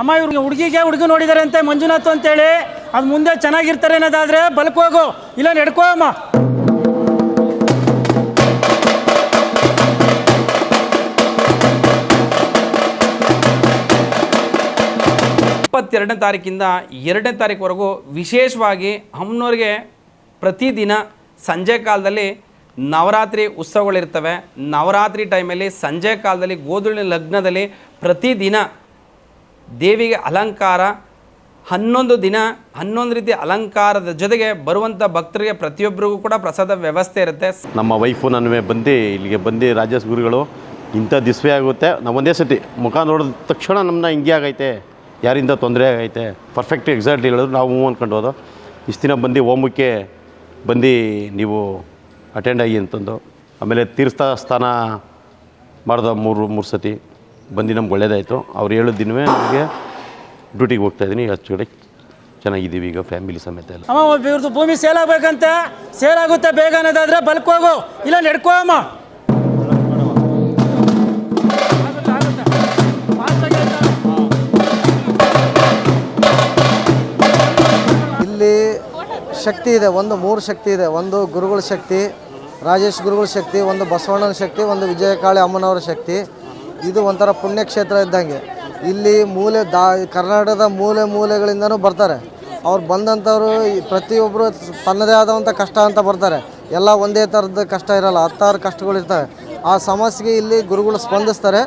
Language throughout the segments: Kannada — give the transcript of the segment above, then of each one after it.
ಅಮ್ಮ, ಇವ್ರಿಗೆ ಹುಡುಗಿಗೆ ಹುಡುಗಿ ನೋಡಿದಾರೆ ಅಂತೆ ಮಂಜುನಾಥ್ ಅಂತೇಳಿ. ಅದು ಮುಂದೆ ಚೆನ್ನಾಗಿರ್ತಾರೆ ಅನ್ನೋದಾದ್ರೆ ಬಲ್ಕೋಗು ಇಲ್ಲ ನಡ್ಕೋ ಅಮ್ಮ. ಇಪ್ಪತ್ತೆರಡನೇ ತಾರೀಕಿಂದ ಎರಡನೇ ತಾರೀಕುವರೆಗೂ ವಿಶೇಷವಾಗಿ ಅಮ್ಮನವ್ರಿಗೆ ಪ್ರತಿದಿನ ಸಂಜೆ ಕಾಲದಲ್ಲಿ ನವರಾತ್ರಿ ಉತ್ಸವಗಳಿರ್ತವೆ. ನವರಾತ್ರಿ ಟೈಮಲ್ಲಿ ಸಂಜೆ ಕಾಲದಲ್ಲಿ ಗೋಧುಳಿನ ಲಗ್ನದಲ್ಲಿ ಪ್ರತಿದಿನ ದೇವಿಗೆ ಅಲಂಕಾರ, ಹನ್ನೊಂದು ದಿನ, ಹನ್ನೊಂದು ರೀತಿ ಅಲಂಕಾರದ ಜೊತೆಗೆ ಬರುವಂಥ ಭಕ್ತರಿಗೆ ಪ್ರತಿಯೊಬ್ಬರಿಗೂ ಕೂಡ ಪ್ರಸಾದ ವ್ಯವಸ್ಥೆ ಇರುತ್ತೆ. ನಮ್ಮ ವೈಫು ನಾನು ಬಂದು, ಇಲ್ಲಿಗೆ ಬಂದು ರಾಜಸ್ ಗುರುಗಳು, ಇಂಥ ದಿಸ್ವೇ ಆಗುತ್ತೆ. ನಾವು ಸತಿ ಮುಖ ನೋಡಿದ ತಕ್ಷಣ ನಮ್ಮನ್ನ ಹಿಂಗೆ ಆಗೈತೆ. ಯಾರಿಂದ ತೊಂದರೆ ಆಗೈತೆ. ಪರ್ಫೆಕ್ಟ್ ಎಕ್ಸಾಕ್ಟ್ ಹೇಳಿದ್ರು. ನಾವು ಹ್ಞೂ ಅಂದ್ಕೊಂಡು ಹೋದೋ ಇಷ್ಟು ದಿನ ಬಂದು ಹೋಮಕ್ಕೆ ಬಂದು ನೀವು ಅಟೆಂಡ್ ಆಗಿ ಅಂತಂದು. ಆಮೇಲೆ ತೀರ್ಥ ಸ್ಥಾನ ಮಾಡ್ದ ಮೂರು ಮೂರು ಸತಿ. ಬಂದು ನಮ್ಗೆ ಒಳ್ಳೇದಾಯಿತು. ಅವ್ರು ಹೇಳಿದ ದಿನವೇ ನಮಗೆ ಡ್ಯೂಟಿಗೆ ಹೋಗ್ತಾ ಇದ್ದೀನಿ. ಅಷ್ಟು ಕಡೆ ಚೆನ್ನಾಗಿದ್ದೀವಿ ಈಗ ಫ್ಯಾಮಿಲಿ ಸಮೇತ ಎಲ್ಲ. ಅಮ್ಮ ಒಬ್ಬ ಇವ್ರದ್ದು ಭೂಮಿ ಸೇಲ್ ಆಗ್ಬೇಕಂತೆ. ಸೇಲ್ ಆಗುತ್ತೆ ಬೇಗ ಅನ್ನೋದಾದ್ರೆ ಬಲ್ಕ್ ಹೋಗು. ಇಲ್ಲ ನಡ್ಕೋ ಅಮ್ಮ? ಇಲ್ಲಿ ಶಕ್ತಿ ಇದೆ. ಒಂದು ಮೂರು ಶಕ್ತಿ ಇದೆ. ಒಂದು ಗುರುಗಳ ಶಕ್ತಿ ರಾಜೇಶ್ ಗುರುಗಳ ಶಕ್ತಿ ಒಂದು ಬಸವಣ್ಣನ ಶಕ್ತಿ ಒಂದು ವಿಜಯಕಾಳಿ ಅಮ್ಮನವರ ಶಕ್ತಿ. ಇದು ಒಂಥರ ಪುಣ್ಯಕ್ಷೇತ್ರ ಇದ್ದಂಗೆ. ಇಲ್ಲಿ ಮೂಲೆ ದಾ, ಕರ್ನಾಟಕದ ಮೂಲೆ ಮೂಲೆಗಳಿಂದನೂ ಬರ್ತಾರೆ. ಅವ್ರು ಬಂದಂಥವ್ರು ಪ್ರತಿಯೊಬ್ಬರು ತನ್ನದೇ ಆದಂಥ ಕಷ್ಟ ಅಂತ ಬರ್ತಾರೆ. ಎಲ್ಲ ಒಂದೇ ಥರದ ಕಷ್ಟ ಇರಲ್ಲ, ಹತ್ತಾರು ಕಷ್ಟಗಳಿರ್ತವೆ ಆ ಸಮಸ್ಯೆಗೆ ಇಲ್ಲಿ ಗುರುಗಳು ಸ್ಪಂದಿಸ್ತಾರೆ.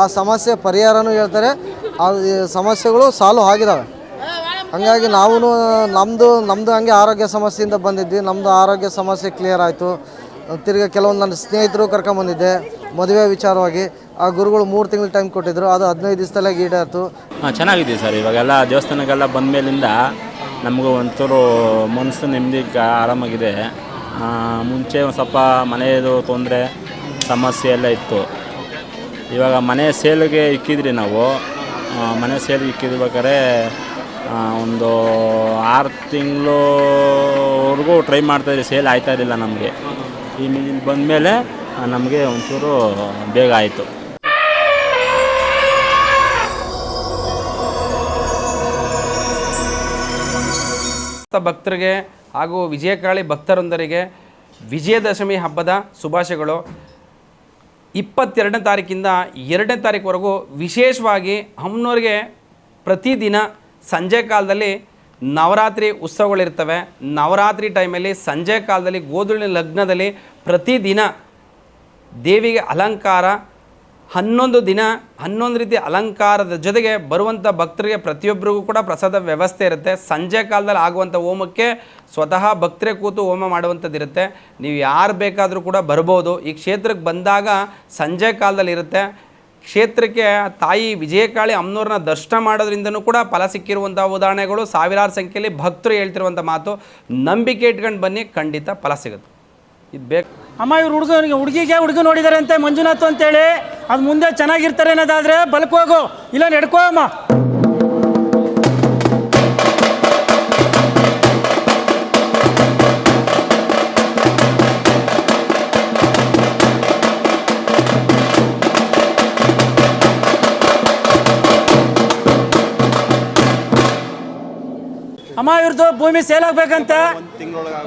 ಆ ಸಮಸ್ಯೆ ಪರಿಹಾರನೂ ಹೇಳ್ತಾರೆ. ಆ ಸಮಸ್ಯೆಗಳು ಸಾಲು ಆಗಿದ್ದಾವೆ ಹಾಗಾಗಿ ನಾವು ನಮ್ಮದು ನಮ್ಮದು ಹಂಗೆ ಆರೋಗ್ಯ ಸಮಸ್ಯೆಯಿಂದ ಬಂದಿದ್ವಿ. ನಮ್ಮದು ಆರೋಗ್ಯ ಸಮಸ್ಯೆ ಕ್ಲಿಯರ್ ಆಯಿತು. ತಿರ್ಗಿ ಕೆಲವೊಂದು ನನ್ನ ಸ್ನೇಹಿತರು ಕರ್ಕೊಂಬಂದಿದ್ದೆ, ಮದುವೆ ವಿಚಾರವಾಗಿ. ಆ ಗುರುಗಳು ಮೂರು ತಿಂಗಳು ಟೈಮ್ ಕೊಟ್ಟಿದ್ರು. ಅದು ಹದಿನೈದು ದಿವಸದಲ್ಲೇ ಈಡೇರಿತು ಹಾಂ, ಚೆನ್ನಾಗಿದೆ ಸರ್. ಇವಾಗೆಲ್ಲ ದೇವಸ್ಥಾನಕ್ಕೆಲ್ಲ ಬಂದ ಮೇಲಿಂದ ನಮಗೂ ಒಂಚೂರು ಮನಸ್ಸು ನೆಮ್ಮದಿ ಆರಾಮಾಗಿದೆ. ಮುಂಚೆ ಒಂದು ಸ್ವಲ್ಪ ಮನೆಯದು ತೊಂದರೆ, ಸಮಸ್ಯೆ ಎಲ್ಲ ಇತ್ತು. ಇವಾಗ ಮನೆ ಸೇಲ್ಗೆ ಇಕ್ಕಿದ್ರಿ ನಾವು. ಮನೆ ಸೇಲ್ಗೆ ಇಕ್ಕಿದ್ಬೇಕಾದ್ರೆ ಒಂದು ಆರು ತಿಂಗಳವರೆಗೂ ಟ್ರೈ ಮಾಡ್ತಾಯಿದ್ರಿ ಸೇಲ್ ಆಯ್ತಾ ಇರಲಿಲ್ಲ ನಮಗೆ. ಈ ಇಲ್ಲಿ ಬಂದಮೇಲೆ ನಮಗೆ ಒಂಚೂರು ಬೇಗ ಆಯಿತು. ಭಕ್ತರಿಗೆ ಹಾಗೂ ವಿಜಯಕಾಳಿ ಭಕ್ತರೊಂದರಿಗೆ ವಿಜಯದಶಮಿ ಹಬ್ಬದ ಶುಭಾಶಯಗಳು. ಇಪ್ಪತ್ತೆರಡನೇ ತಾರೀಕಿಂದ ಎರಡನೇ ತಾರೀಕುವರೆಗೂ ವಿಶೇಷವಾಗಿ ಅಮ್ಮನವ್ರಿಗೆ ಪ್ರತಿದಿನ ಸಂಜೆ ಕಾಲದಲ್ಲಿ ನವರಾತ್ರಿ ಉತ್ಸವಗಳಿರ್ತವೆ. ನವರಾತ್ರಿ ಟೈಮಲ್ಲಿ ಸಂಜೆ ಕಾಲದಲ್ಲಿ ಗೋಧುಳಿನ ಲಗ್ನದಲ್ಲಿ ಪ್ರತಿದಿನ ದೇವಿಗೆ ಅಲಂಕಾರ ಹನ್ನೊಂದು ದಿನ, ಹನ್ನೊಂದು ರೀತಿ ಅಲಂಕಾರದ ಜೊತೆಗೆ ಬರುವಂಥ ಭಕ್ತರಿಗೆ ಪ್ರತಿಯೊಬ್ಬರಿಗೂ ಕೂಡ ಪ್ರಸಾದ ವ್ಯವಸ್ಥೆ ಇರುತ್ತೆ. ಸಂಜೆ ಕಾಲದಲ್ಲಿ ಆಗುವಂಥ ಹೋಮಕ್ಕೆ ಸ್ವತಃ ಭಕ್ತರೇ ಕೂತು ಹೋಮ ಮಾಡುವಂಥದ್ದಿರುತ್ತೆ ನೀವು ಯಾರು ಬೇಕಾದರೂ ಕೂಡ ಬರ್ಬೋದು. ಈ ಕ್ಷೇತ್ರಕ್ಕೆ ಬಂದಾಗ ಸಂಜೆ ಕಾಲದಲ್ಲಿ ಇರುತ್ತೆ. ಕ್ಷೇತ್ರಕ್ಕೆ ತಾಯಿ ವಿಜಯಕಾಳಿ ಅಮ್ಮನವ್ರನ್ನ ದರ್ಶನ ಮಾಡೋದ್ರಿಂದನೂ ಕೂಡ ಫಲ ಸಿಕ್ಕಿರುವಂಥ ಉದಾಹರಣೆಗಳು. ಸಾವಿರಾರು ಸಂಖ್ಯೆಯಲ್ಲಿ ಭಕ್ತರು ಹೇಳ್ತಿರುವಂಥ ಮಾತು. ನಂಬಿಕೆ ಇಟ್ಕೊಂಡು ಬನ್ನಿ, ಖಂಡಿತ ಫಲ ಸಿಗುತ್ತೆ. ಇದು ಬೇಕು. ಅಮ್ಮ, ಇವ್ರು ಹುಡುಗನಿಗೆ ಹುಡುಗಿಗೆ ಹುಡುಗ ನೋಡಿದಾರೆ ಅಂತೆ ಮಂಜುನಾಥ್ ಅಂತೇಳಿ. ಅದು ಮುಂದೆ ಚೆನ್ನಾಗಿರ್ತಾರೆ ಅನ್ನೋದಾದ್ರೆ ಬಲ್ಕೋಗು ಇಲ್ಲ ನಡ್ಕೋ ಅಮ್ಮ ಇವ್ರದ್ದು ಭೂಮಿ ಸೇಲ್ ಆಗ್ಬೇಕಂತ?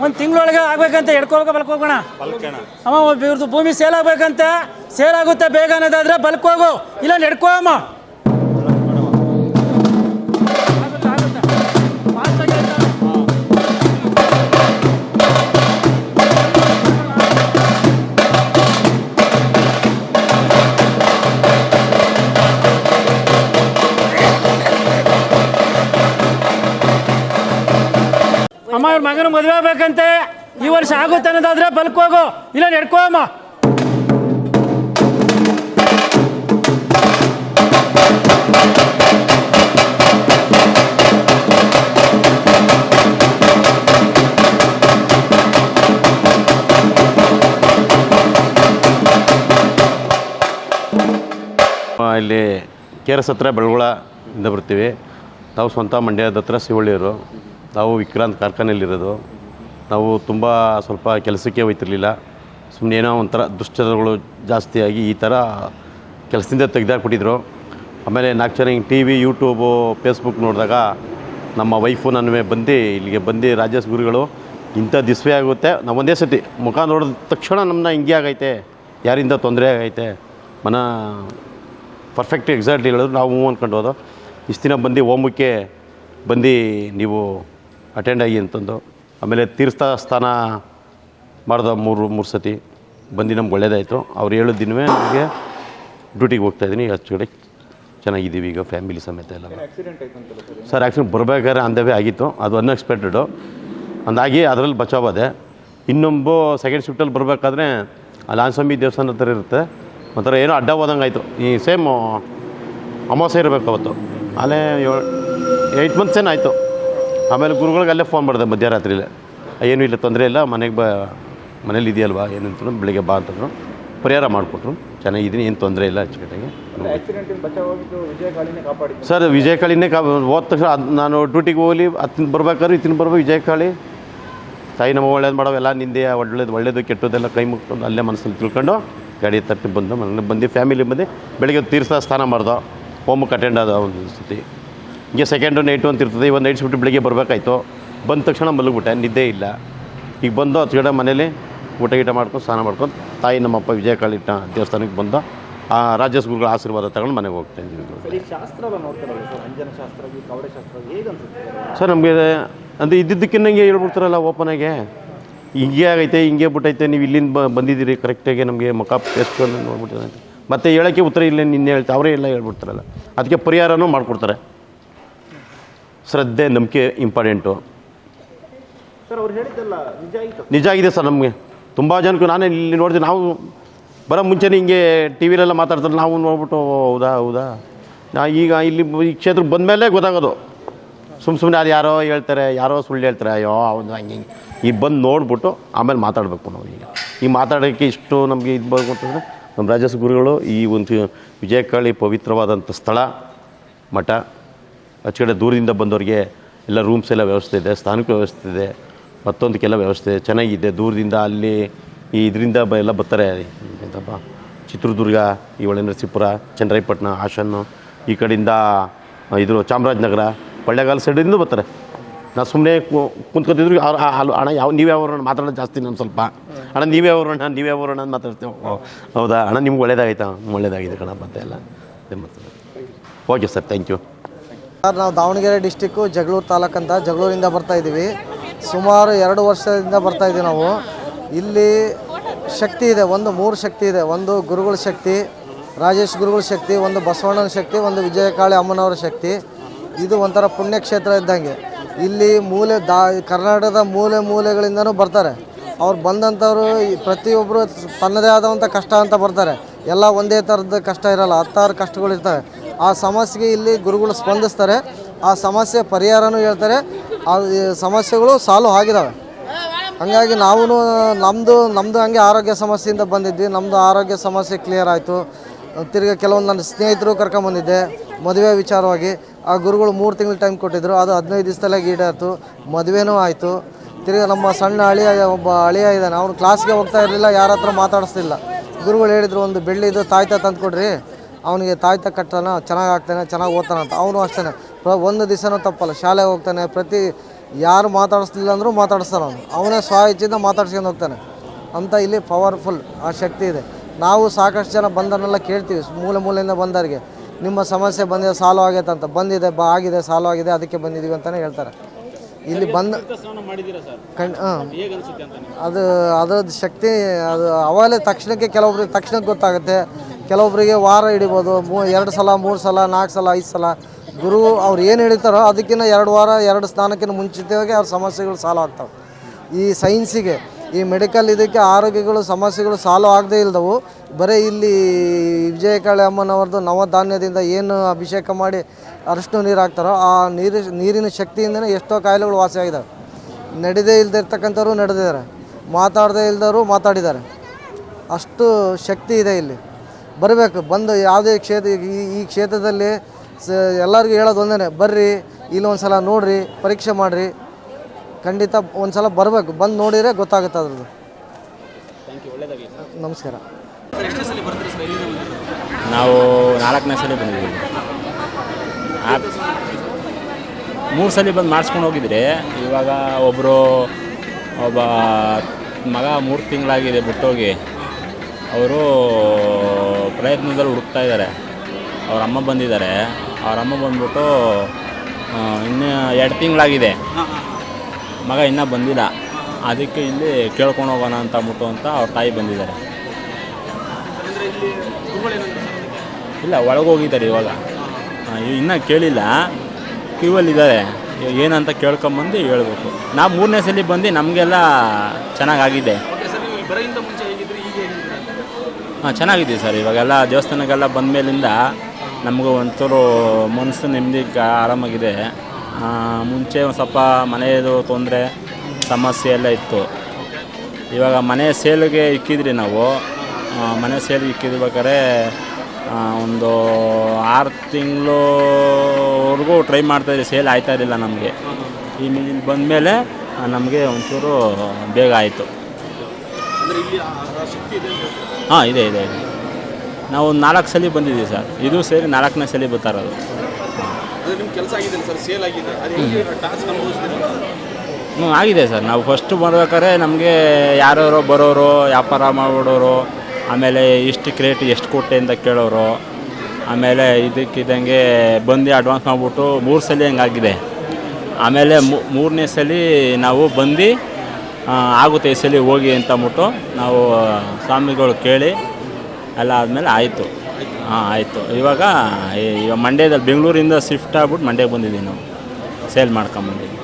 ಒಂದು ತಿಂಗಳೊಳಗೆ ಆಗ್ಬೇಕಂತ ಎಡ್ಕೋಬೇಕು ಬಲ್ಕ್ ಹೋಗೋಣ ಅಮ್ಮ ಇವ್ರದ್ದು ಭೂಮಿ ಸೇಲ್ ಆಗ್ಬೇಕಂತ? ಸೇಲ್ ಆಗುತ್ತೆ ಬೇಗ ಅನ್ನೋದಾದ್ರೆ ಬಲ್ಕ್ ಹೋಗು. ಇಲ್ಲ ಎಡ್ಕೋ ಅಮ್ಮ. ಅಮ್ಮ ಇವ್ರ ಮಗನ ಮದುವೆ ಆಗ್ಬೇಕಂತೆ. ಈ ವರ್ಷ ಆಗುತ್ತೆ ಅನ್ನೋದಾದ್ರೆ ಬಲ್ಕೋಗು ಇಲ್ಲ, ನಡ್ಕೋ ಅಮ್ಮ. ಇಲ್ಲಿ ಕೆ ಆರ್ ಎಸ್ ಹತ್ರ ಬೆಳಗುಳ ಇಂದ ಬರ್ತೀವಿ. ತಾವು ಸ್ವಂತ ಮಂಡ್ಯದ ಹತ್ರ ಶಿವಳ್ಳಿಯವರು. ನಾವು ವಿಕ್ರಾಂತ್ ಕಾರ್ಖಾನೆಯಲ್ಲಿರೋದು. ನಾವು ತುಂಬ ಸ್ವಲ್ಪ ಕೆಲಸಕ್ಕೆ ಹೋಯ್ತಿರಲಿಲ್ಲ. ಸುಮ್ಮನೆ ಏನೋ ಒಂಥರ ದುಶ್ಚರಗಳು ಜಾಸ್ತಿಯಾಗಿ ಈ ಥರ ಕೆಲಸದಿಂದ ತೆಗೆದಾಕ್ಬಿಟ್ಟಿದ್ರು. ಆಮೇಲೆ ನಾಲ್ಕು ಜನ ಹಿಂಗೆ ಟಿ ವಿ, ಯೂಟ್ಯೂಬು ಫೇಸ್ಬುಕ್ ನೋಡಿದಾಗ ನಮ್ಮ ವೈಫು ನನ್ನುವೆ ಬಂದು ಇಲ್ಲಿಗೆ ಬಂದು ರಾಜೇಶ್ ಗುರುಗಳು ಇಂಥ ದಿಸ್ವೇ ಆಗುತ್ತೆ. ನಾವು ಒಂದೇ ಸತಿ ಮುಖ ನೋಡಿದ ತಕ್ಷಣ ನಮ್ಮನ್ನ ಹಿಂಗೆ ಆಗೈತೆ. ಯಾರಿಂದ ತೊಂದರೆ ಆಗೈತೆ. ಮನ ಪರ್ಫೆಕ್ಟ್ ಎಕ್ಸಾಕ್ಟ್ಲಿ ಹೇಳಿದ್ರು. ನಾವು ಹ್ಞೂ ಅಂದ್ಕೊಂಡು ಹೋದೋ. ಇಷ್ಟು ದಿನ ಬಂದು ಹೋಮಕ್ಕೆ ಬಂದು ನೀವು ಅಟೆಂಡ್ ಆಗಿ ಅಂತಂದು. ಆಮೇಲೆ ತೀರ್ಥ ಸ್ಥಾನ ಮಾಡ್ದ ಮೂರು ಮೂರು ಸತಿ ಬಂದು ನಮ್ಗೆ ಒಳ್ಳೇದಾಯಿತು. ಅವ್ರು ಹೇಳಿದ ದಿನವೇ ನಮಗೆ ಡ್ಯೂಟಿಗೆ ಹೋಗ್ತಾ ಇದ್ದೀನಿ. ಅಷ್ಟು ಕಡೆ ಚೆನ್ನಾಗಿದ್ದೀವಿ ಈಗ ಫ್ಯಾಮಿಲಿ ಸಮೇತ ಎಲ್ಲ. ಸರ್? ಆ್ಯಕ್ಸಿಡೆಂಟ್ ಬರಬೇಕಾದ್ರೆ ಅಂದವೇ ಆಗಿತ್ತು. ಅದು ಅನ್ಎಕ್ಸ್ಪೆಕ್ಟೆಡು ಅಂದಾಗಿ ಅದರಲ್ಲಿ ಬಚಾವದೆ ಇನ್ನೊಬ್ಬ ಸೆಕೆಂಡ್ ಶಿಫ್ಟಲ್ಲಿ ಬರಬೇಕಾದ್ರೆ ಅಲ್ಲಿ ಆಂಜಸ್ವಾಮಿ ದೇವಸ್ಥಾನ ಹತ್ರ ಇರುತ್ತೆ. ಒಂಥರ ಏನೋ ಅಡ್ಡ ಹೋದಂಗೆ ಆಯಿತು. ಈ ಸೇಮ್ ಅಮಾವಾಸ್ಯೆ ಇರಬೇಕು ಅವತ್ತು. ಅಲ್ಲೇ ಏಳು ಏಯ್ಟ್ ಮಂತ್ಸ್ ಏನಾಯಿತು ಆಮೇಲೆ ಗುರುಗಳಿಗೆ ಅಲ್ಲೇ ಫೋನ್ ಮಾಡಿದೆ ಮಧ್ಯರಾತ್ರಿಲೇ. ಏನೂ ಇಲ್ಲ ತೊಂದರೆ ಇಲ್ಲ ಮನೆಗೆ ಬ ಮನೇಲಿ ಇದೆಯಲ್ವಾ ಏನಂತಂದ್ರು ಬೆಳಿಗ್ಗೆ ಬಾ ಅಂತಂದ್ರು. ಪರಿಹಾರ ಮಾಡಿಕೊಟ್ರು. ಚೆನ್ನಾಗಿದ್ದೀನಿ ಏನು ತೊಂದರೆ ಇಲ್ಲ ಅಚ್ಚುಕಟ್ಟಾಗಿ. ಸರ್ ವಿಜಯಕಾಳಿನೇ ಕಾ ಹೋದ ತಕ್ಷಣ ಅದು ನಾನು ಡ್ಯೂಟಿಗೆ ಹೋಗಲಿ ಹತ್ತಿನ ಬರ್ಬೇಕಾದ್ರೆ ಇತ್ತಿನ ಬರ್ಬೇಕು ವಿಜಯಕಾಳಿ ತಾಯಿ ನಮ್ಮ ಒಳ್ಳೇದು ಮಾಡೋವೆಲ್ಲ ನಿಂದೆ ಒಳ್ಳೇದು ಒಳ್ಳೇದು ಕೆಟ್ಟದ್ದೆಲ್ಲ ಕೈ ಮುಗ್ಕೊಂಡು ಅಲ್ಲೇ ಮನಸ್ಸಲ್ಲಿ ತಿಳ್ಕೊಂಡು ಗಾಡಿ ತಟ್ಟಿ ಬಂದು ಮನೆಗೆ ಬಂದು ಫ್ಯಾಮಿಲಿ ಬಂದು ಬೆಳಿಗ್ಗೆ ತೀರ್ಥ ಸ್ನಾನ ಮಾಡ್ದೋ. ಹೋಮಕ್ಕೆ ಅಟೆಂಡ್ ಆದ ಒಂದು ಸತಿ ಹಿಂಗೆ ಸೆಕೆಂಡು ನೈಟು ಅಂತ ಇರ್ತದೆ ಇವತ್ತು ನೈಟ್ ಶಿಫ್ಟ್ ಬೆಳಿಗ್ಗೆ ಬರಬೇಕಾಯ್ತು. ಬಂದ ತಕ್ಷಣ ಮಲಗಿಬಿಟ್ಟೆ. ನಿದ್ದೆ ಇಲ್ಲ. ಈಗ ಬಂದು ಹತ್ತು ಗಂಟೆ ಮನೇಲಿ ಊಟ ಗೀಟ ಮಾಡ್ಕೊಂಡು ಸ್ನಾನ ಮಾಡ್ಕೊಂಡು ತಾಯಿ ನಮ್ಮಪ್ಪ ವಿಜಯ ಕಾಳಿಟ್ಟ ದೇವಸ್ಥಾನಕ್ಕೆ ಬಂದು ಆ ರಾಜೇಶ್ ಗುರುಗಳ ಆಶೀರ್ವಾದ ತಗೊಂಡು ಮನೆಗೆ ಹೋಗ್ತಾ ಇದ್ದೀವಿ ಸರ್ ನಮಗೆ ಅಂದರೆ ಇದ್ದಿದ್ದಕ್ಕಿನ್ನಂಗೆ ಹೇಳ್ಬಿಡ್ತಾರಲ್ಲ ಓಪನಾಗೆ ಹಿಂಗೆ ಆಗೈತೆ ಹಿಂಗೆ ಬಿಟ್ಟೈತೆ ನೀವು ಇಲ್ಲಿಂದ ಬ ಬಂದಿದ್ದೀರಿ ಕರೆಕ್ಟಾಗಿ ನಮಗೆ ಮುಖ ಎಷ್ಟು ನೋಡ್ಬಿಟ್ಟಿದೆ ಮತ್ತೆ ಹೇಳೋಕ್ಕೆ ಉತ್ತರ ಇಲ್ಲ ನಿನ್ನೆ ಹೇಳ್ತಾ ಅವರೇ ಎಲ್ಲ ಹೇಳ್ಬಿಡ್ತಾರಲ್ಲ. ಅದಕ್ಕೆ ಪರಿಹಾರನೂ ಮಾಡಿಕೊಡ್ತಾರೆ. ಶ್ರದ್ಧೆ ನಂಬಿಕೆ ಇಂಪಾರ್ಟೆಂಟು ನಿಜ ಆಗಿದೆ ಸರ್ ನಮಗೆ. ತುಂಬ ಜನಕ್ಕೆ ನಾನೇ ಇಲ್ಲಿ ನೋಡಿದೆ ನಾವು ಬರೋ ಮುಂಚೆ ಹಿಂಗೆ ಟಿ ವಿಲೆಲ್ಲ ಮಾತಾಡ್ತಾರೆ. ನಾವು ನೋಡ್ಬಿಟ್ಟು ಹೌದಾ ಹೌದಾ? ನಾ ಈಗ ಇಲ್ಲಿ ಈ ಕ್ಷೇತ್ರಕ್ಕೆ ಬಂದಮೇಲೆ ಗೊತ್ತಾಗೋದು. ಸುಮ್ಮ ಸುಮ್ಮನೆ ಅದು ಯಾರೋ ಹೇಳ್ತಾರೆ ಯಾರೋ ಸುಳ್ಳು ಹೇಳ್ತಾರೆ. ಅಯ್ಯೋ ಅವನು ಹಂಗೆ ಹಿಂಗೆ. ಈಗ ಬಂದು ನೋಡ್ಬಿಟ್ಟು ಆಮೇಲೆ ಮಾತಾಡಬೇಕು ನಾವು ಈಗ. ಈ ಮಾತಾಡೋಕ್ಕೆ ಇಷ್ಟು ನಮಗೆ ಇದು ಬೇಕು ಅಂತಂದರೆ ನಮ್ಮ ರಾಜಸ್ ಗುರುಗಳು ಈ ಒಂದು ವಿಜಯಕಾಳಿ ಪವಿತ್ರವಾದಂಥ ಸ್ಥಳ ಮಠ ಆಚೆ ಕಡೆ ದೂರದಿಂದ ಬಂದವರಿಗೆ ಎಲ್ಲ ರೂಮ್ಸ್ ಎಲ್ಲ ವ್ಯವಸ್ಥೆ ಇದೆ, ಸ್ಥಾನಕ್ಕೆ ವ್ಯವಸ್ಥೆ ಇದೆ, ಮತ್ತೊಂದಕ್ಕೆಲ್ಲ ವ್ಯವಸ್ಥೆ ಚೆನ್ನಾಗಿದೆ, ದೂರದಿಂದ ಅಲ್ಲಿ ಈ ಇದರಿಂದ ಬ ಎಲ್ಲ ಬರ್ತಾರೆ. ಎಂತಪ್ಪ? ಚಿತ್ರದುರ್ಗ, ಈ ಒಳ್ಳೆ ನರಸೀಪುರ ಚನ್ನರಾಯಪಟ್ಟಣ ಹಾಸನ್ನು ಈ ಕಡೆಯಿಂದ ಇದ್ರು ಚಾಮರಾಜನಗರ ಕೊಳ್ಳೇಗಾಲ ಸೈಡಿಂದ ಬರ್ತಾರೆ. ನಾ ಸುಮ್ಮನೆ ಕುಂತ್ಕೊತಿದ್ರು ಅಲ್ಲಿ ಅಣ್ಣ, ಯಾವ, ನೀವೇ ಅವ್ರನ್ನ ಮಾತಾಡೋದು ಜಾಸ್ತಿ ನಾನು ಸ್ವಲ್ಪ. ಅಣ್ಣ, ನೀವೇ ಅವ್ರಣ್ಣ ನೀವೇ ಅವ್ರಣ್ಣ ಅಂತ ಮಾತಾಡ್ತೇವೆ. ಹೌದಾ? ಅಣ್ಣ, ನಿಮ್ಗೆ ಒಳ್ಳೇದಾಗೈತಾ ಒಳ್ಳೇದಾಗಿದೆ ಕಣ ಮತ್ತೆ ಎಲ್ಲ. Okay sir thank you sir, ನಾವು ದಾವಣಗೆರೆ ಡಿಸ್ಟಿಕ್ಕು ಜಗಳೂರು ತಾಲೂಕು ಅಂತ ಜಗಳೂರಿಂದ ಬರ್ತಾ ಇದ್ದೀವಿ. ಸುಮಾರು ಎರಡು ವರ್ಷದಿಂದ ಬರ್ತಾ ಇದ್ದೀವಿ ನಾವು. ಇಲ್ಲಿ ಶಕ್ತಿ ಇದೆ, ಒಂದು ಮೂರು ಶಕ್ತಿ ಇದೆ, ಒಂದು ಗುರುಗಳ ಶಕ್ತಿ, ರಾಜೇಶ್ ಗುರುಗಳ ಶಕ್ತಿ, ಒಂದು ಬಸವಣ್ಣನ ಶಕ್ತಿ, ಒಂದು ವಿಜಯಕಾಳಿ ಅಮ್ಮನವರ ಶಕ್ತಿ. ಇದು ಒಂಥರ ಪುಣ್ಯಕ್ಷೇತ್ರ ಇದ್ದಂಗೆ. ಇಲ್ಲಿ ಮೂಲೆ ದಾ, ಕರ್ನಾಟಕದ ಮೂಲೆ ಮೂಲೆಗಳಿಂದನೂ ಬರ್ತಾರೆ. ಅವ್ರು ಬಂದಂಥವ್ರು ಪ್ರತಿಯೊಬ್ಬರು ತನ್ನದೇ ಆದಂಥ ಕಷ್ಟ ಅಂತ ಬರ್ತಾರೆ. ಎಲ್ಲ ಒಂದೇ ಥರದ ಕಷ್ಟ ಇರಲ್ಲ, ಹತ್ತಾರು ಕಷ್ಟಗಳಿರ್ತವೆ. ಆ ಸಮಸ್ಯೆಗೆ ಇಲ್ಲಿ ಗುರುಗಳು ಸ್ಪಂದಿಸ್ತಾರೆ. ಆ ಸಮಸ್ಯೆ ಪರಿಹಾರನೂ ಹೇಳ್ತಾರೆ. ಆ ಸಮಸ್ಯೆಗಳು ಸಾಲು ಆಗಿದ್ದಾವೆ ಹಾಗಾಗಿ ನಾವು ನಮ್ಮದು ನಮ್ಮದು ಹಂಗೆ ಆರೋಗ್ಯ ಸಮಸ್ಯೆಯಿಂದ ಬಂದಿದ್ವಿ. ನಮ್ಮದು ಆರೋಗ್ಯ ಸಮಸ್ಯೆ ಕ್ಲಿಯರ್ ಆಯಿತು. ತಿರ್ಗಿ ಕೆಲವೊಂದು ನನ್ನ ಸ್ನೇಹಿತರು ಕರ್ಕೊಂಬಂದಿದ್ದೆ ಮದುವೆ ವಿಚಾರವಾಗಿ. ಆ ಗುರುಗಳು ಮೂರು ತಿಂಗಳು ಟೈಮ್ ಕೊಟ್ಟಿದ್ದರು ಅದು ಹದಿನೈದು ದಿವಸದಲ್ಲೇ ಈಡಾಯ್ತು ಮದುವೆನೂ ಆಯಿತು. ತಿರ್ಗಿ ನಮ್ಮ ಸಣ್ಣ ಅಳಿಯ ಒಬ್ಬ ಅಳಿಯ ಇದ್ದಾನೆ. ಅವನು ಕ್ಲಾಸ್ಗೆ ಹೋಗ್ತಾ ಇರಲಿಲ್ಲ, ಯಾರ ಹತ್ರ ಮಾತಾಡಿಸ್ತಿಲ್ಲ. ಗುರುಗಳು ಹೇಳಿದರು, ಒಂದು ಬೆಳ್ಳಿದು ತಾಯ್ತ ತಂದುಕೊಡ್ರಿ. ಅವನಿಗೆ ತಾಯ್ತ ಕಟ್ಟಾನ ಚೆನ್ನಾಗಿ ಆಗ್ತಾನೆ ಚೆನ್ನಾಗಿ ಓದ್ತಾನೆ ಅಂತ. ಅವನು ಅಷ್ಟೇ ಒಂದು ದಿವಸನೂ ತಪ್ಪಲ್ಲ. ಶಾಲೆಗೆ ಹೋಗ್ತಾನೆ ಪ್ರತಿ ಯಾರು ಮಾತಾಡಿಸ್ಲಿಲ್ಲ ಅಂದರೂ ಮಾತಾಡಿಸ್ತಾನೆ ಅವನು. ಅವನೇ ಸ್ವ ಇಚ್ಛೆಯಿಂದ ಮಾತಾಡ್ಸ್ಕೊಂಡು ಹೋಗ್ತಾನೆ. ಅಂತ ಇಲ್ಲಿ ಪವರ್ಫುಲ್ ಆ ಶಕ್ತಿ ಇದೆ. ನಾವು ಸಾಕಷ್ಟು ಜನ ಬಂದವನ್ನೆಲ್ಲ ಕೇಳ್ತೀವಿ. ಮೂಲೆ ಮೂಲೆಯಿಂದ ಬಂದವರಿಗೆ. ನಿಮ್ಮ ಸಮಸ್ಯೆ ಬಂದಿದೆ ಸಾಲ್ವ್ ಆಗೈತೆ ಅಂತ. ಬಂದಿದೆ ಬಾ ಆಗಿದೆ ಸಾಲ್ವ್ ಆಗಿದೆ ಅದಕ್ಕೆ ಬಂದಿದ್ದೀವಿ ಅಂತಲೇ ಹೇಳ್ತಾರೆ. ಇಲ್ಲಿ ಬಂದ ಕಣ್ ಹಾಂ. ಅದು ಅದ್ರದ್ದು ಶಕ್ತಿ ಅದು ಅವಾಗಲೇ ತಕ್ಷಣಕ್ಕೆ ಕೆಲವೊಬ್ರಿಗೆ ತಕ್ಷಣಕ್ಕೆ ಗೊತ್ತಾಗುತ್ತೆ. ಕೆಲವೊಬ್ಬರಿಗೆ ವಾರ ಹಿಡಿಬೋದು, ಮೂ, ಎರಡು ಸಲ, ಮೂರು ಸಲ, ನಾಲ್ಕು ಸಲ, ಐದು ಸಲ. ಗುರು ಅವ್ರು ಏನು ಹಿಡಿತಾರೋ ಅದಕ್ಕಿಂತ ಎರಡು ವಾರ, ಎರಡು ಸ್ನಾನಕ್ಕಿಂತ ಮುಂಚಿತವಾಗಿ ಅವ್ರ ಸಮಸ್ಯೆಗಳು ಸಾಲ್ವ್ ಆಗ್ತವೆ. ಈ ಸೈನ್ಸಿಗೆ ಈ ಮೆಡಿಕಲ್ ಇದಕ್ಕೆ ಆರೋಗ್ಯಗಳು, ಸಮಸ್ಯೆಗಳು ಸಾಲ್ವ್ ಆಗದೇ ಇಲ್ದವು. ಬರೀ ಇಲ್ಲಿ ವಿಜಯಕಾಳಿ ಅಮ್ಮನವ್ರದ್ದು ನವಧಾನ್ಯದಿಂದ ಏನು ಅಭಿಷೇಕ ಮಾಡಿ ಅರಶಿನ ನೀರು ಹಾಕ್ತಾರೋ ಆ ನೀರು, ನೀರಿನ ಶಕ್ತಿಯಿಂದನೇ ಎಷ್ಟೋ ಕಾಯಿಲೆಗಳು ವಾಸಿಯಾಗಿದ್ದಾವೆ ನಡೆದೇ ಇಲ್ಲದೆ ಇರ್ತಕ್ಕಂಥವ್ರು ನಡೆದಿದ್ದಾರೆ. ಮಾತಾಡದೇ ಇಲ್ದವರು ಮಾತಾಡಿದ್ದಾರೆ. ಅಷ್ಟು ಶಕ್ತಿ ಇದೆ ಇಲ್ಲಿ. ಬರಬೇಕು. ಬಂದು ಯಾವುದೇ ಕ್ಷೇತ್ರ, ಈ ಕ್ಷೇತ್ರದಲ್ಲಿ ಸ, ಎಲ್ಲರಿಗೂ ಹೇಳೋದು ಒಂದೇ ಬರ್ರಿ, ಇಲ್ಲಿ ಒಂದು ಸಲ ನೋಡಿರಿ, ಪರೀಕ್ಷೆ ಮಾಡಿರಿ. ಖಂಡಿತ ಒಂದು ಸಲ ಬರಬೇಕು. ಬಂದು ನೋಡಿದರೆ ಗೊತ್ತಾಗುತ್ತೆ ಅದ್ರದ್ದು. ನಮಸ್ಕಾರ. ನಾವು ನಾಲ್ಕನೇ ಸಲ ಬಂದಿದ್ದೀವಿ. ಮೂರು ಸಲ ಬಂದು ಮಾಡಿಸ್ಕೊಂಡು ಹೋಗಿದ್ರೆ, ಇವಾಗ ಒಬ್ಬರು ಒಬ್ಬ ಮಗ ಮೂರು ತಿಂಗಳಾಗಿದೆ ಬಿಟ್ಟೋಗಿ. ಅವರು ಪ್ರಯತ್ನದಲ್ಲಿ ಹುಡುಕ್ತಾ ಇದ್ದಾರೆ. ಅವ್ರ ಅಮ್ಮ ಬಂದಿದ್ದಾರೆ. ಅವ್ರ ಅಮ್ಮ ಬಂದ್ಬಿಟ್ಟು ಇನ್ನು ಎರಡು ತಿಂಗಳಾಗಿದೆ. ಮಗ ಇನ್ನೂ ಬಂದಿಲ್ಲ. ಅದಕ್ಕೆ ಇಲ್ಲಿ ಕೇಳ್ಕೊಂಡು ಹೋಗೋಣ ಅಂತ ಅಂದ್ಬಿಟ್ಟು ಅಂತ ಅವ್ರ ತಾಯಿ ಬಂದಿದ್ದಾರೆ. ಇಲ್ಲ, ಒಳಗೆ ಹೋಗಿದ್ದಾರೆ ಇವಾಗ. ಇನ್ನೂ ಕೇಳಿಲ್ಲ. ಕ್ಯೂವಲ್ಲಿದ್ದಾರೆ ಏನಂತ ಕೇಳ್ಕೊಂಬಂದು ಹೇಳ್ಬೇಕು. ನಾವು ಮೂರನೇ ಸಲ ಬಂದು ನಮಗೆಲ್ಲ ಚೆನ್ನಾಗಾಗಿದೆ. ಹಾಂ, ಚೆನ್ನಾಗಿದೆ ಸರ್. ಇವಾಗೆಲ್ಲ ದೇವಸ್ಥಾನಕ್ಕೆಲ್ಲ ಬಂದ ಮೇಲಿಂದ ನಮಗೂ ಒಂಚೂರು ಮನಸ್ಸು ನೆಮ್ಮದಿ ಆರಾಮಾಗಿದೆ. ಮುಂಚೆ ಒಂದು ಸ್ವಲ್ಪ ಮನೆಯದು ತೊಂದರೆ, ಸಮಸ್ಯೆ ಎಲ್ಲ ಇತ್ತು. ಇವಾಗ ಮನೆ ಸೇಲ್ಗೆ ಇಕ್ಕಿದ್ರಿ ನಾವು. ಮನೆ ಸೇಲಿಗೆ ಇಕ್ಕಿದ್ಬೇಕಾದ್ರೆ ಒಂದು ಆರು ತಿಂಗಳವರೆಗೂ ಟ್ರೈ ಮಾಡ್ತಾಯಿದ್ರಿ ಸೇಲ್ ಆಯ್ತಾ ಇರಲಿಲ್ಲ ನಮಗೆ. ಈ ಇಲ್ಲಿ ಬಂದಮೇಲೆ ನಮಗೆ ಒಂಚೂರು ಬೇಗ ಆಯಿತು. ಹಾಂ ಇದೆ ಇದೆ ಇದೆ. ನಾವು ಒಂದು ನಾಲ್ಕು ಸಲ ಬಂದಿದ್ದೀವಿ ಸರ್. ಇದು ಸೇರಿ ನಾಲ್ಕನೇ ಸಲ ಬರ್ತಾರದು ಹ್ಞೂ ಆಗಿದೆ ಸರ್? ನಾವು ಫಸ್ಟ್ ಬರ್ಬೇಕಾದ್ರೆ ನಮಗೆ ಯಾರ್ಯಾರು ಬರೋರು ವ್ಯಾಪಾರ ಮಾಡಿಬಿಡೋರು ಆಮೇಲೆ ಇಷ್ಟು ರೇಟ್ ಎಷ್ಟು ಕೊಟ್ಟೆ ಅಂತ ಕೇಳೋರು ಆಮೇಲೆ ಇದಕ್ಕಿದ್ದಂಗೆ ಬಂದು ಅಡ್ವಾನ್ಸ್ ಮಾಡಿಬಿಟ್ಟು ಮೂರು ಸಲ ಹಂಗಾಗಿದೆ. ಆಮೇಲೆ ಮೂರನೇ ಸಲ ನಾವು ಬಂದು ಆಗುತ್ತೆ ಈ ಸಲ ಹೋಗಿ ಅಂತ ಅಂದ್ಬಿಟ್ಟು ನಾವು ಸ್ವಾಮಿಗಳು ಕೇಳಿ ಎಲ್ಲ ಆದಮೇಲೆ ಆಯಿತು. ಹಾಂ ಆಯಿತು. ಇವಾಗ ಈಗ ಇವಾಗ ಮಂಡ್ಯದಲ್ಲಿ ಬೆಂಗಳೂರಿಂದ ಶಿಫ್ಟ್ ಆಗ್ಬಿಟ್ಟು ಮಂಡ್ಯಕ್ಕೆ ಬಂದಿದ್ದೀವಿ ನಾವು. ಸೇಲ್ ಮಾಡ್ಕೊಂಬಂದಿದ್ದೀವಿ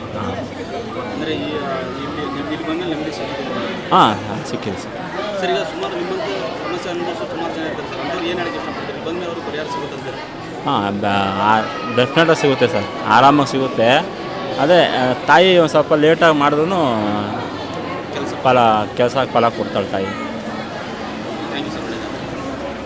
ಹಾಂ ಹಾಂ ಸಿಕ್ಕಿದೆ ಸರ್. ಹಾಂ ಡೆಫಿನೆಟಾಗಿ ಸಿಗುತ್ತೆ ಸರ್. ಆರಾಮಾಗಿ ಸಿಗುತ್ತೆ. ಅದೇ ತಾಯಿ ಒಂದು ಸ್ವಲ್ಪ ಲೇಟಾಗಿ ಮಾಡಿದ್ರು ಫಲ ಕೆಲಸ ಫಲ ಕೊಡ್ತಾಳೆ ತಾಯಿ ಥ್ಯಾಂಕ್ ಯು ಸರ್